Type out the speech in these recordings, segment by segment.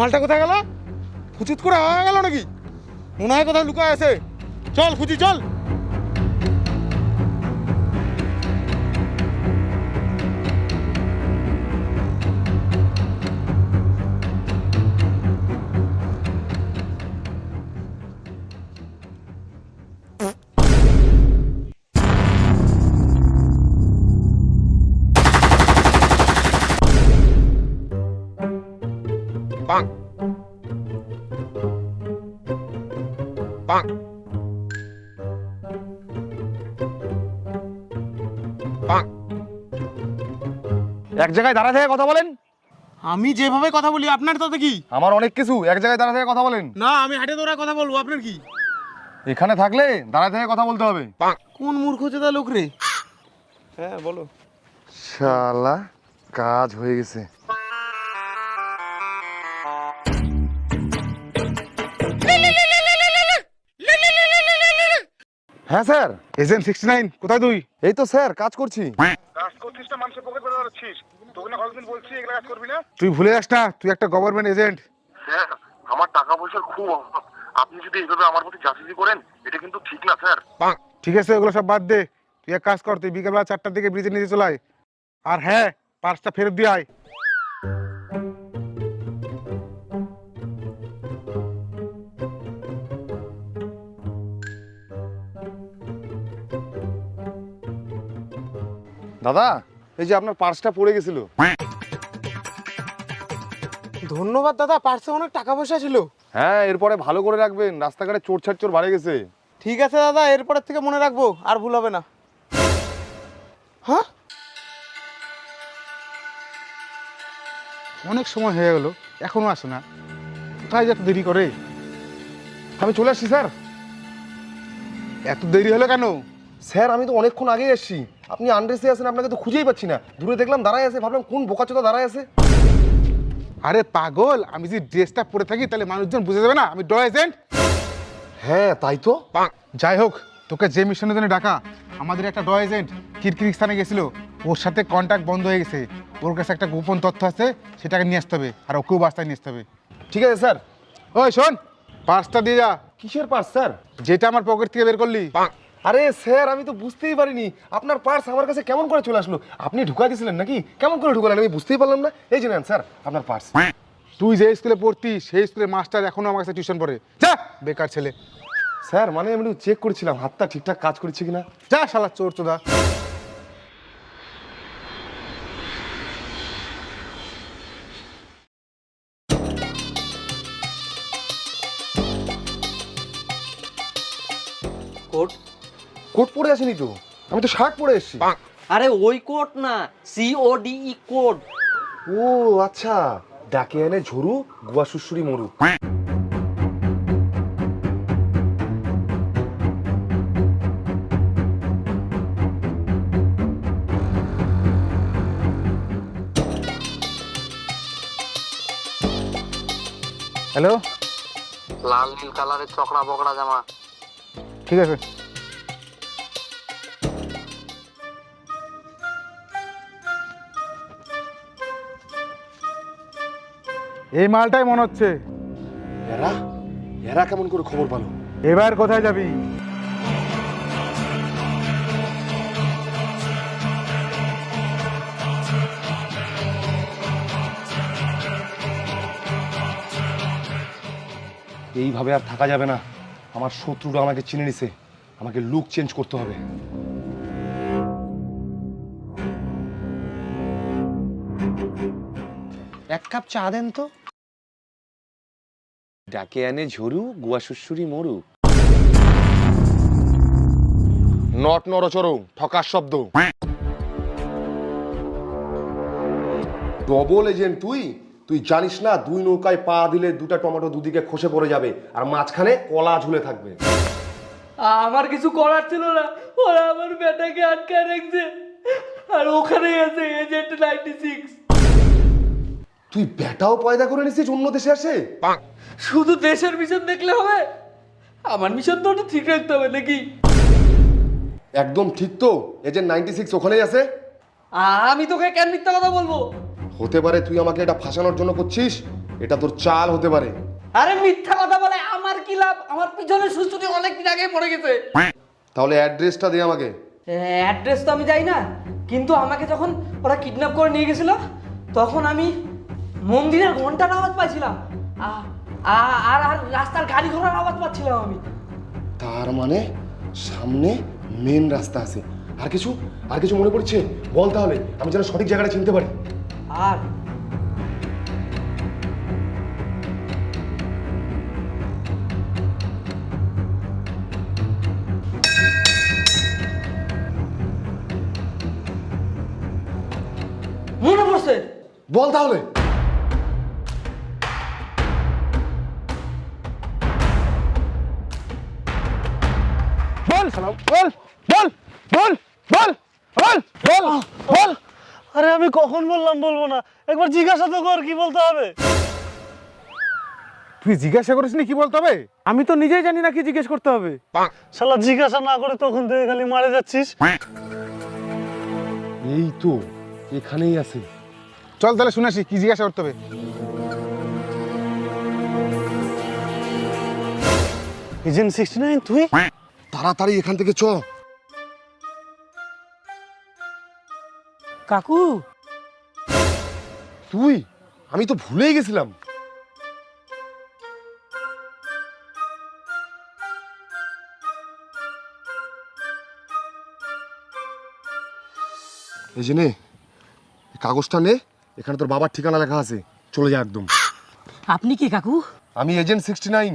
মালটা কোথায় গেল? ফুচুত করে হয়ে গেল নাকি? মনে হয় কোথায় লুকায় আছে? চল খুঁজি চল। Bonk. Bonk. Bonk. এক জায়গায় দাঁড়া থেকে কথা বলেন। আমি যেভাবে কথা বলি আপনার তাতে কি? আমার অনেক কিছু। এক জায়গায় দাঁড়া থেকে কথা বলেন। না আমি হাটে দৌড়া কথা বলব আপনার কি? এখানে থাকলে দাঁড়া থেকে কথা বলতে হবে। কোন মূর্খ চেতা লোক রে? হ্যাঁ বলো। শালা কাজ হয়ে গেছে। হ্যাঁ স্যার। এজেন্ট সিক্সটি নাইন কোথায় তুই? এই তো স্যার কাজ করছি। কাজ করছিস না মানুষের পকেট বেড়ে যাচ্ছিস তোকে না কতদিন বলছি এগুলো কাজ করবি না? তুই ভুলে যাস না তুই একটা গভর্নমেন্ট এজেন্ট স্যার আমার টাকা পয়সার খুব অভাব। আপনি যদি এইভাবে আমার প্রতি জাসিসি করেন এটা কিন্তু ঠিক না স্যার। ঠিক আছে ওগুলো সব বাদ দে। তুই এক কাজ কর তুই বিকেলবেলা চারটার দিকে ব্রিজের নিচে চলে আয়। আর হ্যাঁ পার্সটা ফেরত দিয়ে আয়। দাদা এই যে আপনার পার্সটা পড়ে গেছিল। ধন্যবাদ দাদা পার্সে অনেক টাকা পয়সা ছিল। হ্যাঁ এরপরে ভালো করে রাখবেন রাস্তাঘাটে চোর ছাড় চোর বাড়ে গেছে। ঠিক আছে দাদা এরপরের থেকে মনে রাখব আর ভুল হবে না। হ্যাঁ? অনেক সময় হয়ে গেল এখনও আসে না। কোথায় যে এত দেরি করে? আমি চলে আসছি স্যার। এত দেরি হলো কেন? স্যার আমি তো অনেকক্ষণ আগেই এসেছি। আপনি আন্ড্রেসে আছেন আপনাকে তো খুঁজেই পাচ্ছি না। দূরে দেখলাম দাঁড়ায় আছে ভাবলাম কোন বোকাচোদা দাঁড়ায় আছে? আরে পাগল আমি যদি ড্রেসটা পরে থাকি তাহলে মানুষজন বুঝে যাবে না আমি ড এজেন্ট? হ্যাঁ তাই তো। যাই হোক তোকে যে মিশনের জন্য ডাকা আমাদের একটা ড এজেন্ট কিরকির স্থানে গেছিল। ওর সাথে কন্ট্যাক্ট বন্ধ হয়ে গেছে। ওর কাছে একটা গোপন তথ্য আছে সেটাকে নিয়ে আসতে হবে আর ওকেও বাস্তায় নিয়ে আসতে হবে। ঠিক আছে স্যার। ওই শোন পার্সটা দিয়ে যা। কিসের পার্স স্যার? যেটা আমার পকেট থেকে বের করলি। আরে স্যার, আমি তো বুঝতেই পারিনি। আপনার পার্স আমার কাছে কেমন করে চলে আসলো? আপনি ঢুকা দিয়েছিলেন নাকি? কেমন করে ঢুকালেন? আমি বুঝতেই পারলাম না। এই যে নেন স্যার, আপনার পার্স। তুই যে স্কুলে পড়তি সেই স্কুলের মাস্টার এখনও আমার কাছে টিউশন পড়ে। যা, বেকার ছেলে। স্যার মানে আমি চেক করেছিলাম, হাতটা ঠিকঠাক কাজ করছে কিনা? যা শালা চোর চোদা। কোট পরে আসেনি তো? আমি তো শার্ট পরে এসেছি। আরে ওই কোট না সিওডি ই কোড ও আচ্ছা। ডাকে এনে ঝরু গুয়া শুশুরি মরু। হ্যালো? লাল নীল কালারের চকড়া বকড়া জামা। ঠিক আছে। এই মালটাই মনে হচ্ছে। এরা? এরা কেমন করে খবর পালো? এবার কোথায় যাবি? এইভাবে আর থাকা যাবে না। আমার শত্রুরা আমাকে চিনে নিছে। আমাকে লুক চেঞ্জ করতে হবে। এক কাপ চা দেন তো। ডাকে আনে ঝরু, গুয়া শুশুরি মরু। নট নরচরো ঠকার শব্দ। ডবল এজেন্ট তুই? তুই জানিস না, দুই নৌকায় পা দিলে দুটা টমেটো দুদিকে খসে পড়ে যাবে, আর মাঝখানে কলা ঝুলে থাকবে। আমার কিছু করার ছিল না, ওরা আমার বেটাকে আটকে রাখছে। আর ওখানে আছে এজেন্ট নাইনটি সিক্স তুই বেটাও পয়দা করে নিছিস অন্য দেশে আসে? শুধু দেশের মিশন দেখলে হবে? আমার মিশন তো ওটা ঠিক রাখতে হবে নাকি? একদম ঠিক তো এজেন্ট নাইনটি সিক্স ওখানেই আছে। আমি তোকে কেন মিথ্যা কথা বলব? হতে পারে তুই আমাকে এটা ফাঁসানোর জন্য করছিস এটা তোর চাল হতে পারে। আরে মিথ্যা কথা বলে আমার কি লাভ? আমার পিছনে সুস্থটি অনেক দিন আগে পড়ে গেছে। তাহলে অ্যাড্রেসটা দে আমাকে। অ্যাড্রেস তো আমি যাই না কিন্তু আমাকে যখন ওরা কিডন্যাপ করে নিয়ে গেছিল তখন আমি মন্দিরের ঘণ্টার আওয়াজ পাইছিলাম। আর আর রাস্তার গাড়ি ঘোড়ার আওয়াজ পাচ্ছিলাম আমি। তার মানে সামনে মেন রাস্তা আছে। আর কিছু আর কিছু মনে পড়ছে? বল তাহলে আমি যেন সঠিক জায়গাটা চিনতে পারি। আর মনে পড়ছে? বল তাহলে। বল বল বল বল বল বল বল বল। আরে আমি কখন বললাম বলব না? একবার জিজ্ঞাসা তো কর কি বলতে হবে? তুই জিজ্ঞাসা করিসনি কি বলতে হবে? আমি তো নিজেই জানি না কি জিজ্ঞেস করতে হবে। শালা জিজ্ঞাসা না করে তখন থেকে খালি মারে যাচ্ছিস? এই তো এখানেই আছে। চল তাহলে শুনে আসি কি জিজ্ঞাসা করতে হবে? এজেন্ট সিক্সটি নাইন তুই? তাড়াতাড়ি এখান থেকে চ কাকু। তুই? আমি তো ভুলেই গেছিলাম। এই যে নে এই কাগজটা নে এখানে তোর বাবার ঠিকানা লেখা আছে। চলে যা একদম। আপনি কি কাকু? আমি agent sixty nine.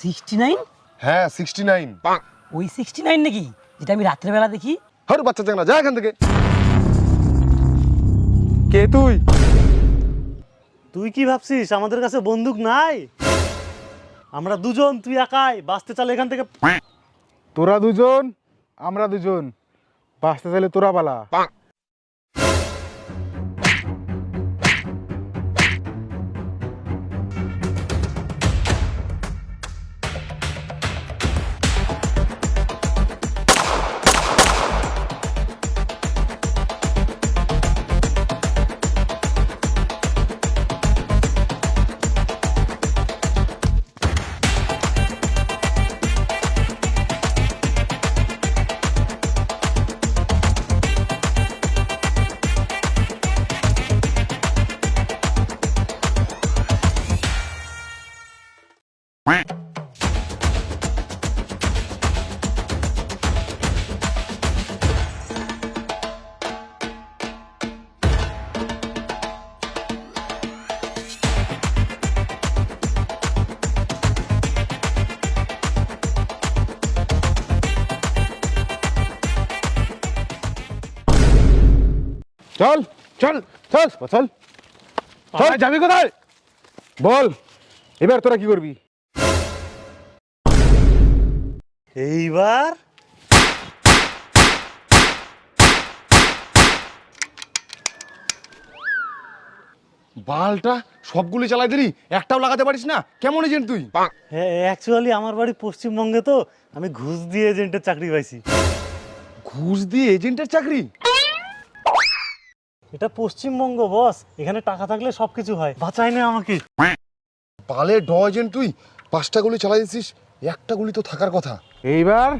Sixty nine? হ্যাঁ সিক্সটি নাইন। ওই সিক্সটি নাইন নাকি? যেটা আমি রাত্রেবেলা দেখি। হর বাচ্চা চাংলা যা এখান থেকে। কে তুই? তুই কি ভাবছিস? আমাদের কাছে বন্দুক নাই? আমরা দুজন তুই একাই বাঁচতে চালে এখান থেকে তোরা দুজন আমরা দুজন। বাঁচতে চাইলে তোরা বালা চল চল চল চল চল যাবি কোথায় বল এবার তোরা কি করবি এইবার বালটা সবগুলো চালাই দিলি একটাও লাগাতে পারিস না। কেমন এজেন্ট তুই? অ্যাকচুয়ালি আমার বাড়ি পশ্চিমবঙ্গে তো আমি ঘুষ দিয়ে এজেন্টের চাকরি পাইছি। ঘুষ দিয়ে এজেন্টের চাকরি? এটা পশ্চিমবঙ্গ বস এখানে টাকা থাকলে সবকিছু হয়। বাঁচাই না আমাকে। পালে ড এজেন্ট তুই পাঁচটা গুলি চালাই দিছিস একটা গুলি তো থাকার কথা। এইবার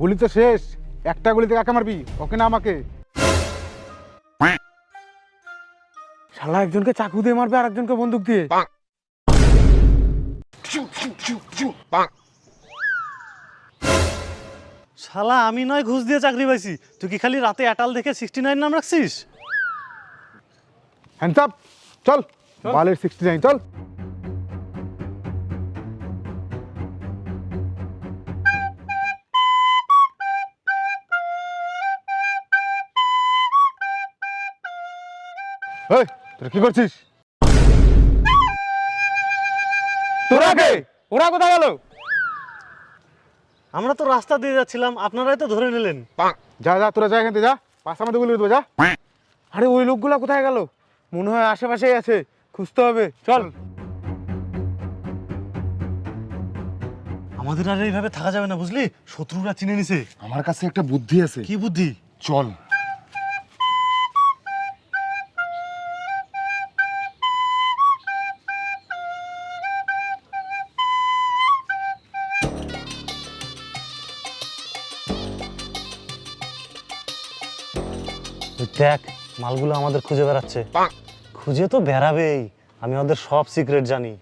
গুলি তো শেষ। একটা গুলিতে কাকে মারবি? ওকে না আমাকে। শালা একজনকে চাকু দিয়ে মারবে আর একজনকে বন্দুক দিয়ে। শালা আমি নয় ঘুষ দিয়ে চাকরি পাইছি। তুই কি খালি রাতে অ্যাটাল দেখে সিক্সটি নাইন নাম রাখছিস? হ্যান্ডস আপ চল। বালের সিক্সটি নাইন চল। এই, তোরা কি করছিস? তোরা কে? ওরা কোথায় গেল? আমরা তো রাস্তা দিয়ে যাচ্ছিলাম আপনারাই তো ধরে নিলেন। যা যা তোরা যা এখান থেকে যা পাশার মধ্যে গুলি যা। আরে ওই লোকগুলো কোথায় গেল? মনে হয় আশেপাশেই আছে খুঁজতে হবে চল। আমাদের আর এইভাবে থাকা যাবে না বুঝলি? শত্রুরা চিনে নিছে। আমার কাছে একটা বুদ্ধি আছে। কি বুদ্ধি? চল। দেখ মালগুলো আমাদের খুঁজে বেড়াচ্ছে। খুঁজে তো বেড়াবেই আমি ওদের সব সিক্রেট জানি।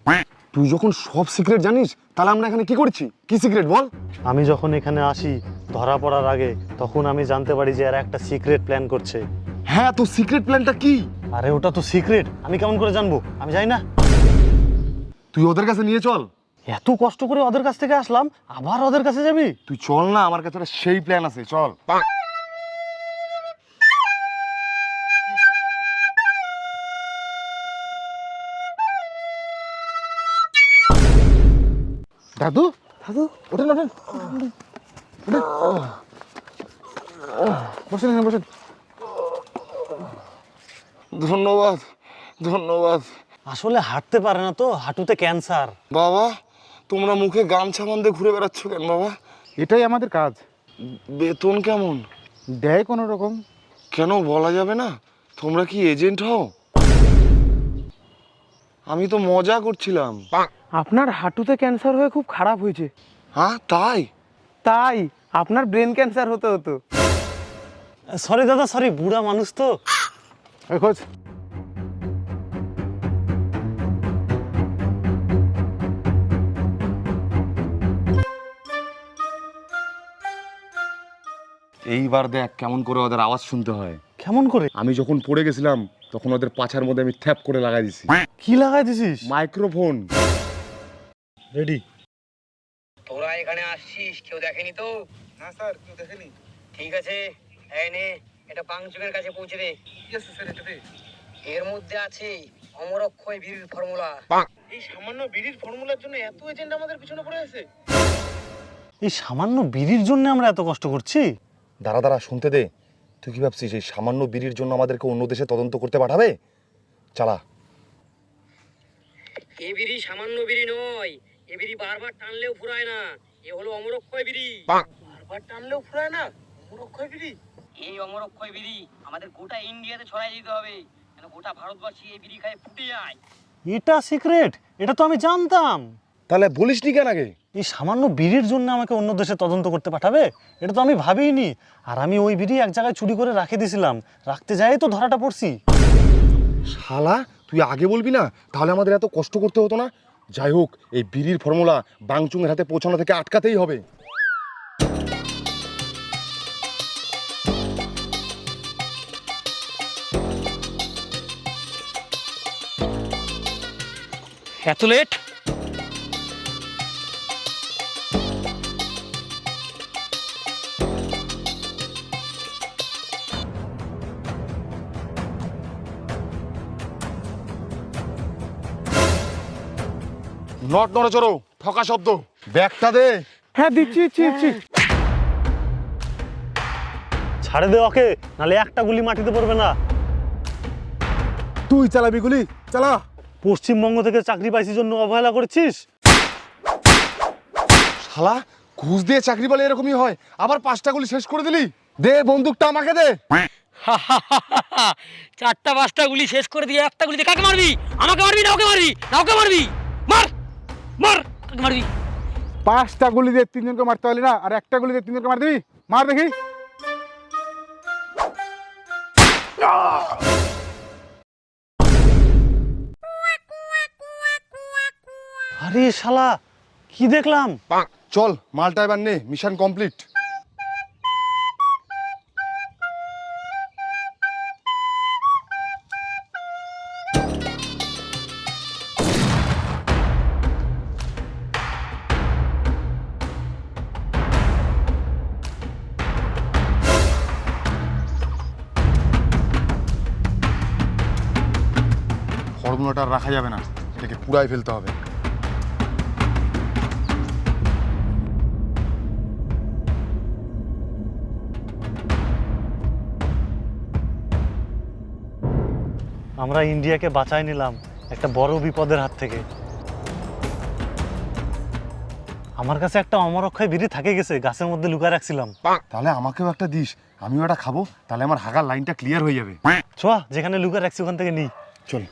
তুই যখন সব সিক্রেট জানিস তাহলে আমরা এখানে কি করছি? কি সিক্রেট বল? আমি যখন এখানে আসি ধরা পড়ার আগে তখন আমি জানতে পারি যে এরা একটা সিক্রেট প্ল্যান করছে। হ্যাঁ তো সিক্রেট প্ল্যানটা কি? আরে ওটা তো সিক্রেট। আমি কেমন করে জানব? আমি জানি না। তুই ওদের কাছে নিয়ে চল। এত কষ্ট করে ওদের কাছ থেকে আসলাম আবার ওদের কাছে যাবি? তুই চল না আমার কাছে একটা সেই প্ল্যান আছে চল। দাদু? দাদু? ওঠেন ওঠেন। ওঠেন। বসেন এখানে বসেন। ধন্যবাদ ধন্যবাদ। আসলে হাঁটতে পারে না তো হাঁটুতে ক্যান্সার। বাবা তোমরা মুখে গামছা বান্ধে ঘুরে বেড়াচ্ছ কেন বাবা? এটাই আমাদের কাজ। বেতন কেমন? দেয় কোনো রকম। কেন বলা যাবে না? তোমরা কি এজেন্ট হও? আমি তো মজা করছিলাম। আপনার হাঁটুতে ক্যান্সার হয়ে খুব খারাপ হয়েছে। হ্যাঁ তাই? তাই আপনার ব্রেন ক্যান্সার হতে হতো। সরি দাদা সরি বুড়া মানুষ তো। খোঁজ। এইবার দেখ কেমন করে ওদের আওয়াজ শুনতে হয়। কেমন করে? আমি যখন পড়ে গেছিলাম তখন ওদের পাছার মধ্যে আমি থ্যাপ করে লাগাই দিছি। কি লাগাই দিছিস? মাইক্রোফোন রেডি তোরা এখানে আসছিস কেউ দেখেনি তো? না স্যার কেউ দেখেনি। ঠিক আছে এই নে এটা পাংচুকের কাছে পৌঁছে দে। এর মধ্যে আছে অমরক্ষয় বীর ফর্মুলা। এই সামান্য বিড়ির ফর্মুলার জন্য এত এজেন্ট আমাদের পিছনে পড়ে আছে। এই সামান্য বিড়ির জন্য আমরা এত কষ্ট করছি? দাঁড়া দাঁড়া শুনতে দে। তুই কি ভাবছিস এই সামান্য বিড়ির জন্য আমাদেরকে অন্য দেশে তদন্ত করতে পাঠাবে? চালা। এ বিড়ি সামান্য বিড়ি নয় এ বিড়ি বারবার টানলেও ফুরায় না। এ হলো অমরক্ষয় বিড়ি। বারবার টানলেও ফুরায় না অমরক্ষয় বিড়ি। এই অমরক্ষয় বিড়ি আমাদের গোটা ইন্ডিয়াতে ছড়াই দিতে হবে যেন গোটা ভারতবাসী এই বিড়ি খায় ফুটে যায়। এটা সিক্রেট এটা তো আমি জানতাম। তাহলে বলিস নি কেন আগে? এই সামান্য বিড়ির জন্য আমাকে অন্য দেশে তদন্ত করতে পাঠাবে? এটা তো আমি ভাবিনি আর আমি ওই বিড়ি এক জায়গায় চুরি করে রাখে দিয়েছিলাম রাখতে যাই তো ধরাটা পড়ছি। শালা তুই আগে বলবি না? তাহলে আমাদের এত কষ্ট করতে হতো না? যাই হোক এই বিড়ির ফর্মুলা বাংচুংয়ের হাতে পৌঁছানো থেকে আটকাতেই হবে। এত লেট নট নড়ে চড়ো ঠকা শব্দ। ব্যাগটা দে। হ্যাঁ দিচ্ছি দিচ্ছি দিচ্ছি। ছাড়ে দে ওকে নালে একটা গুলি মাটিতে পড়বে না। তুই চালাবি গুলি? চালা। পশ্চিমবঙ্গ থেকে চাকরি পাইছিস জন্য অবহেলা করেছিস? শালা ঘুষ দিয়ে চাকরি বলে এরকমই হয়। আবার পাঁচটা গুলি শেষ করে দিলি? দে বন্দুকটা আমাকে দে। চারটা পাঁচটা গুলি শেষ করে দিয়ে একটা গুলিতে কাকে মারবি? আমাকে মারবি না ওকে মারবি? না ওকে মারবি? মার! মার মারবি। পাঁচটা গুলি দিয়ে তিনজনকে মারতে পারলি না আর একটা গুলি দিয়ে তিনজনকে মার দিবি? মার দেখি। আরে শালা কি দেখলাম? চল মালটা এবার নে মিশন কমপ্লিট রাখা যাবে না। এটাকে পুরাই ফেলতে হবে। আমরা ইন্ডিয়াকে বাঁচাই নিলাম একটা বড় বিপদের হাত থেকে। আমার কাছে একটা অমরক্ষয় বিড়ি থাকে গেছে গাছের মধ্যে লুকায় রাখছিলাম। তাহলে আমাকেও একটা দিস আমিও একটা খাব তাহলে আমার হাগার লাইনটা ক্লিয়ার হয়ে যাবে। চ যেখানে লুকায় রাখছি ওখান থেকে নিই চল।